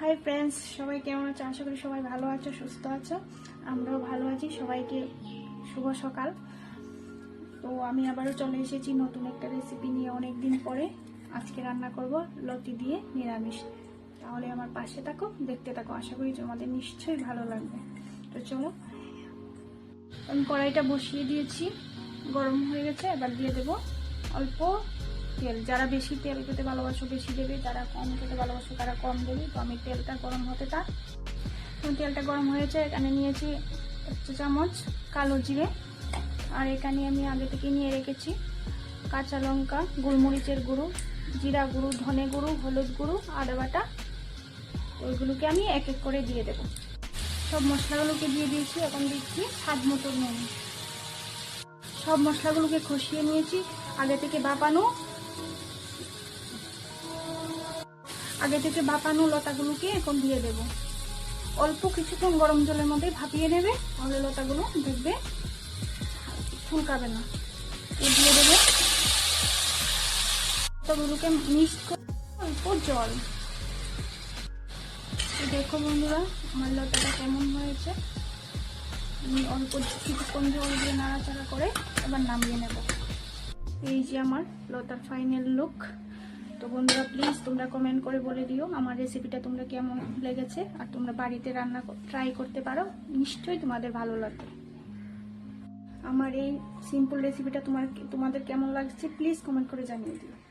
Hi friends সবাই কেমন আছো? আশা করি সবাই ভালো আছো, সুস্থ আছো। আমরাও ভালো আছি, সবাইকে শুভ সকাল। তো আমি আবারও চলে এসেছি নতুন একটা রেসিপি নিয়ে অনেক দিন পরে। আজকে রান্না করব লতি দিয়ে নিরামিষ। তাহলে আমার পাশে থাকো, দেখতে থাকো। আশা করি তোমাদের নিশ্চয়ই ভালো লাগবে। তো চলো, আমি কড়াইটা বসিয়ে দিয়েছি। গরম হয়ে গেছে, এবার দিয়ে দেবো অল্প তেল, যারা বেশি তেল খেতে ভালোবাসো, বেশি দেবে, যারা কম খেতে ভালোবাসো, তারা কম দেবে। তো আমি তেলটা গরম হতে থাক। তেলটা গরম হয়েছে, এখানে নিয়েছি এক চামচ কালো জিরে। আর এখানে আমি আগে থেকে নিয়ে রেখেছি কাঁচা লঙ্কা, গোলমরিচের গুঁড়ো, জিরা গুঁড়ো, ধনে গুঁড়ো, হলুদ গুঁড়ো, আদা বাটা। ওইগুলোকে আমি এক এক করে দিয়ে দেবো। সব মশলাগুলোকে দিয়ে দিয়েছি, এখন দিচ্ছি স্বাদ মতো নুন। সব মশলাগুলোকে খসিয়ে নিয়েছি, আগে থেকে বাপানো আগে থেকে বাপানো লতাগুলোকে এখন দিয়ে দেব। অল্প কিছুক্ষণ গরম জলের মধ্যে ভাপিয়ে নেবে, তাহলে লতাগুলো দেখবে ফুলকাবে না। দিয়ে দেবে লতাগুলোকে মিক্স করে অল্প জল। দেখো বন্ধুরা, আমার লতাটা কেমন হয়েছে। আমি অল্প কিছুক্ষণ জল দিয়ে নাড়াচাড়া করে এবার নামিয়ে নেব। এই যে আমার লতার ফাইনাল লুক তো বন্ধুরা প্লিজ তোমরা কমেন্ট করে বলে দিও আমার রেসিপিটা তোমরা কেমন লেগেছে। আর তোমরা বাড়িতে রান্না ট্রাই করতে পারো। নিশ্চয়ই তোমাদের ভালো লাগবে। আমার এই সিম্পল রেসিপিটা তোমার তোমাদের কেমন লাগছে প্লিজ কমেন্ট করে জানিয়ে দিও।